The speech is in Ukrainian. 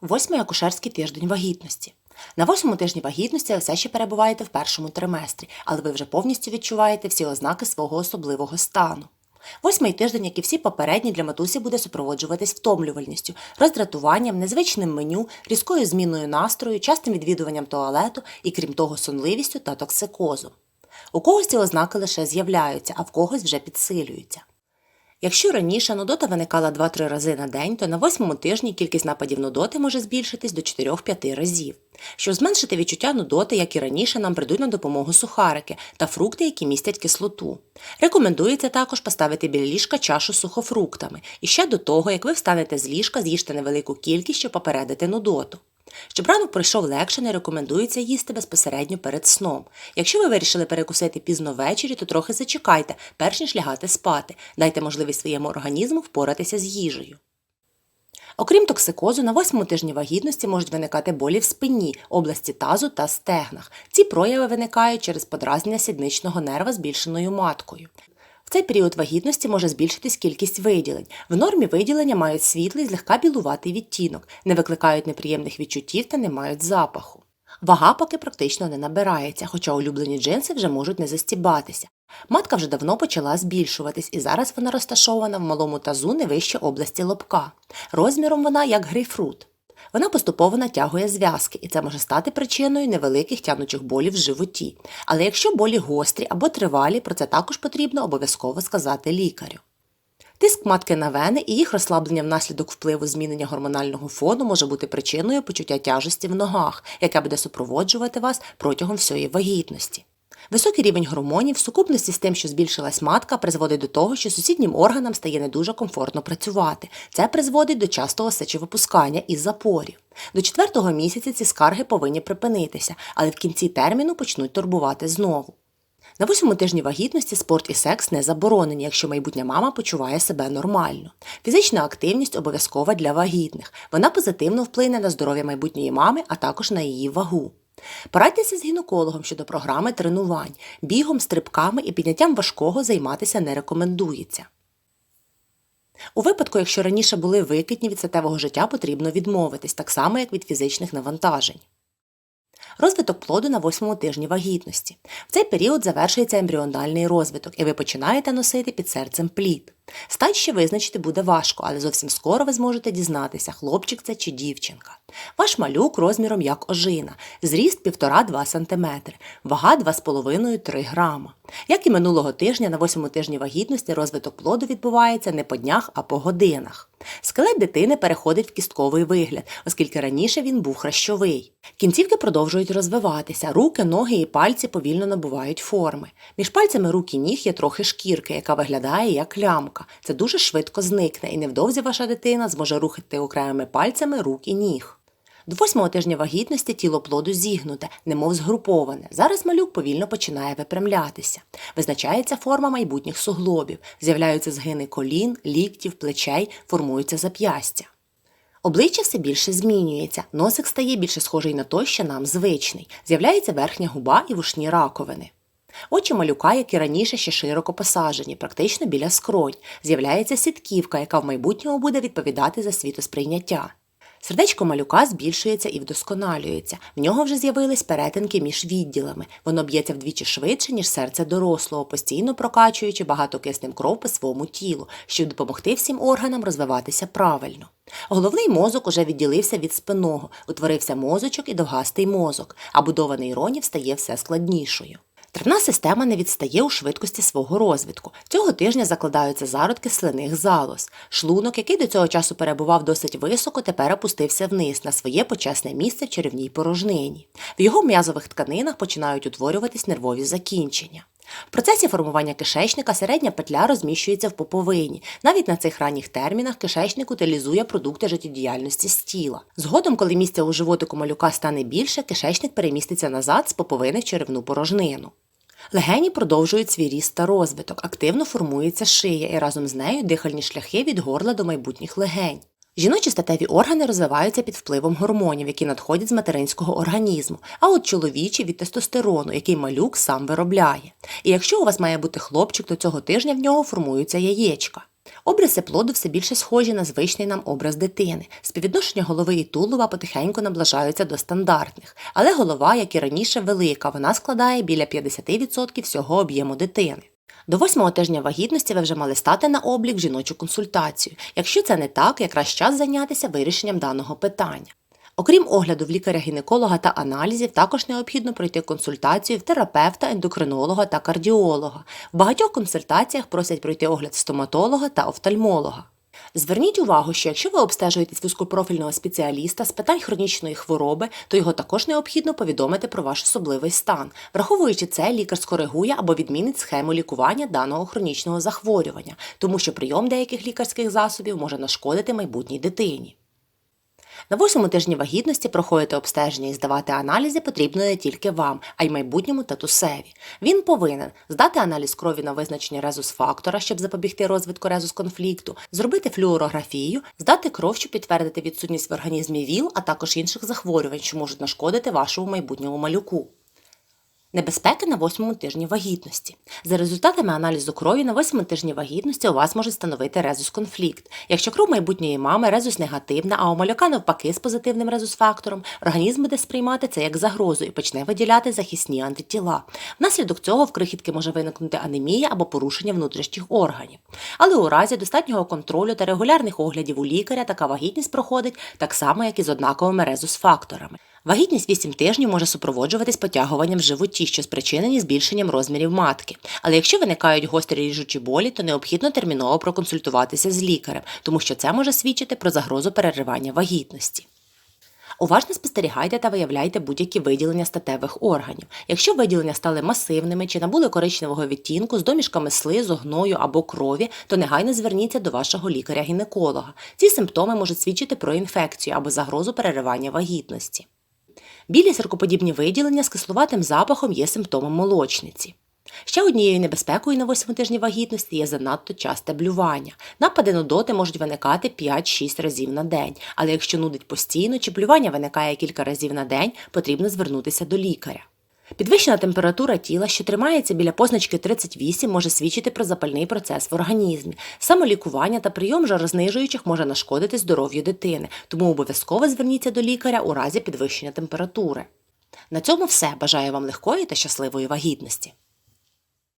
Восьмий акушерський тиждень вагітності. На восьмому тижні вагітності ви все ще перебуваєте в першому триместрі, але ви вже повністю відчуваєте всі ознаки свого особливого стану. Восьмий тиждень, як і всі попередні, для матусі буде супроводжуватись втомлювальністю, роздратуванням, незвичним меню, різкою зміною настрою, частим відвідуванням туалету і, крім того, сонливістю та токсикозом. У когось ці ознаки лише з'являються, а в когось вже підсилюються. Якщо раніше нудота виникала 2-3 рази на день, то на восьмому тижні кількість нападів нудоти може збільшитись до 4-5 разів. Щоб зменшити відчуття нудоти, як і раніше, нам прийдуть на допомогу сухарики та фрукти, які містять кислоту. Рекомендується також поставити біля ліжка чашу з сухофруктами. І ще до того, як ви встанете з ліжка, з'їжте невелику кількість, щоб попередити нудоту. Щоб ранок пройшов легше, не рекомендується їсти безпосередньо перед сном. Якщо ви вирішили перекусити пізно ввечері, то трохи зачекайте, перш ніж лягати спати. Дайте можливість своєму організму впоратися з їжею. Окрім токсикозу, на восьмому тижні вагітності можуть виникати болі в спині, області тазу та стегнах. Ці прояви виникають через подразнення сідничного нерва збільшеною маткою. Цей період вагітності може збільшитись кількість виділень. В нормі виділення мають світлий, злегка білуватий відтінок, не викликають неприємних відчуттів та не мають запаху. Вага поки практично не набирається, хоча улюблені джинси вже можуть не застібатися. Матка вже давно почала збільшуватись, і зараз вона розташована в малому тазу не вище області лобка. Розміром вона як грейпфрут. Вона поступово натягує зв'язки, і це може стати причиною невеликих тянучих болів в животі. Але якщо болі гострі або тривалі, про це також потрібно обов'язково сказати лікарю. Тиск матки на вени і їх розслаблення внаслідок впливу змінення гормонального фону може бути причиною почуття тяжесті в ногах, яке буде супроводжувати вас протягом всієї вагітності. Високий рівень гормонів в сукупності з тим, що збільшилась матка, призводить до того, що сусіднім органам стає не дуже комфортно працювати. Це призводить до частого сечовипускання і запорів. До четвертого місяця ці скарги повинні припинитися, але в кінці терміну почнуть турбувати знову. На восьмому тижні вагітності спорт і секс не заборонені, якщо майбутня мама почуває себе нормально. Фізична активність обов'язкова для вагітних. Вона позитивно вплине на здоров'я майбутньої мами, а також на її вагу. Порадьтеся з гінекологом щодо програми тренувань. Бігом, стрибками і підняттям важкого займатися не рекомендується. У випадку, якщо раніше були викидні від статевого життя, потрібно відмовитись, так само як від фізичних навантажень. Розвиток плоду на восьмому тижні вагітності. В цей період завершується ембріональний розвиток, і ви починаєте носити під серцем плід. Стать ще визначити буде важко, але зовсім скоро ви зможете дізнатися, хлопчик це чи дівчинка. Ваш малюк розміром як ожина, зріст 1,5-2 см, вага 2,5-3 грама. Як і минулого тижня, на восьмому тижні вагітності розвиток плоду відбувається не по днях, а по годинах. Скелет дитини переходить в кістковий вигляд, оскільки раніше він був хрящовий. Кінцівки продовжують розвиватися, руки, ноги і пальці повільно набувають форми. Між пальцями рук і ніг є трохи шкірки, яка виглядає як лямка. Це дуже швидко зникне, і невдовзі ваша дитина зможе рухати окремими пальцями рук і ніг. До восьмого тижня вагітності тіло плоду зігнуте, немов згруповане. Зараз малюк повільно починає випрямлятися. Визначається форма майбутніх суглобів, з'являються згини колін, ліктів, плечей, формуються зап'ястя. Обличчя все більше змінюється, носик стає більше схожий на той, що нам звичний, з'являється верхня губа і вушні раковини. Очі малюка, як і раніше, ще широко посаджені, практично біля скронь, з'являється сітківка, яка в майбутньому буде відповідати за світосприйняття. Сердечко малюка збільшується і вдосконалюється. В нього вже з'явились перетинки між відділами. Воно б'ється вдвічі швидше, ніж серце дорослого, постійно прокачуючи багатокиснем кров по своєму тілу, щоб допомогти всім органам розвиватися правильно. Головний мозок уже відділився від спинного, утворився мозочок і довгастий мозок, а будова нейронів стає все складнішою. Травна система не відстає у швидкості свого розвитку. Цього тижня закладаються зародки слиних залоз. Шлунок, який до цього часу перебував досить високо, тепер опустився вниз на своє почесне місце в черевній порожнині. В його м'язових тканинах починають утворюватись нервові закінчення. В процесі формування кишечника середня петля розміщується в поповині. Навіть на цих ранніх термінах кишечник утилізує продукти життєдіяльності з тіла. Згодом, коли місця у животику малюка стане більше, кишечник переміститься назад з поповини в черевну порожнину. Легені продовжують свій ріст та розвиток, активно формується шия і разом з нею дихальні шляхи від горла до майбутніх легень. Жіночі статеві органи розвиваються під впливом гормонів, які надходять з материнського організму, а от чоловічі від тестостерону, який малюк сам виробляє. І якщо у вас має бути хлопчик, то цього тижня в нього формуються яєчка. Обриси плоду все більше схожі на звичний нам образ дитини. Співвідношення голови і тулова потихеньку наближаються до стандартних, але голова, як і раніше, велика, вона складає біля 50% всього об'єму дитини. До восьмого тижня вагітності ви вже мали стати на облік жіночу консультацію. Якщо це не так, якраз час зайнятися вирішенням даного питання. Окрім огляду в лікаря-гінеколога та аналізів, також необхідно пройти консультацію в терапевта, ендокринолога та кардіолога. В багатьох консультаціях просять пройти огляд стоматолога та офтальмолога. Зверніть увагу, що якщо ви обстежуєтесь вузькопрофільного спеціаліста з питань хронічної хвороби, то його також необхідно повідомити про ваш особливий стан. Враховуючи це, лікар скоригує або відмінить схему лікування даного хронічного захворювання, тому що прийом деяких лікарських засобів може нашкодити майбутній дитині. На восьмому тижні вагітності проходити обстеження і здавати аналізи потрібно не тільки вам, а й майбутньому татусеві. Він повинен здати аналіз крові на визначення резус-фактора, щоб запобігти розвитку резус-конфлікту, зробити флюорографію, здати кров, щоб підтвердити відсутність в організмі ВІЛ, а також інших захворювань, що можуть нашкодити вашому майбутньому малюку. Небезпеки на восьмому тижні вагітності. За результатами аналізу крові на восьмому тижні вагітності у вас може становити резус-конфлікт. Якщо кров майбутньої мами резус негативна, а у малюка навпаки з позитивним резус-фактором, організм буде сприймати це як загрозу і почне виділяти захисні антитіла. Внаслідок цього в крихітки може виникнути анемія або порушення внутрішніх органів. Але у разі достатнього контролю та регулярних оглядів у лікаря така вагітність проходить так само, як і з однаковими резус-факторами. Вагітність 8 тижнів може супроводжуватись потягуванням в животі, що спричинені збільшенням розмірів матки. Але якщо виникають гострі ріжучі болі, то необхідно терміново проконсультуватися з лікарем, тому що це може свідчити про загрозу переривання вагітності. Уважно спостерігайте та виявляйте будь-які виділення статевих органів. Якщо виділення стали масивними чи набули коричневого відтінку з домішками слизу, гною або крові, то негайно зверніться до вашого лікаря-гінеколога. Ці симптоми можуть свідчити про інфекцію або загрозу переривання вагітності. Білі саркоподібні виділення з кислуватим запахом є симптомом молочниці. Ще однією небезпекою на восьмому тижні вагітності є занадто часте блювання. Напади нудоти можуть виникати 5-6 разів на день, але якщо нудить постійно чи блювання виникає кілька разів на день, потрібно звернутися до лікаря. Підвищена температура тіла, що тримається біля позначки 38, може свідчити про запальний процес в організмі. Самолікування та прийом жарознижуючих може нашкодити здоров'ю дитини, тому обов'язково зверніться до лікаря у разі підвищення температури. На цьому все. Бажаю вам легкої та щасливої вагітності.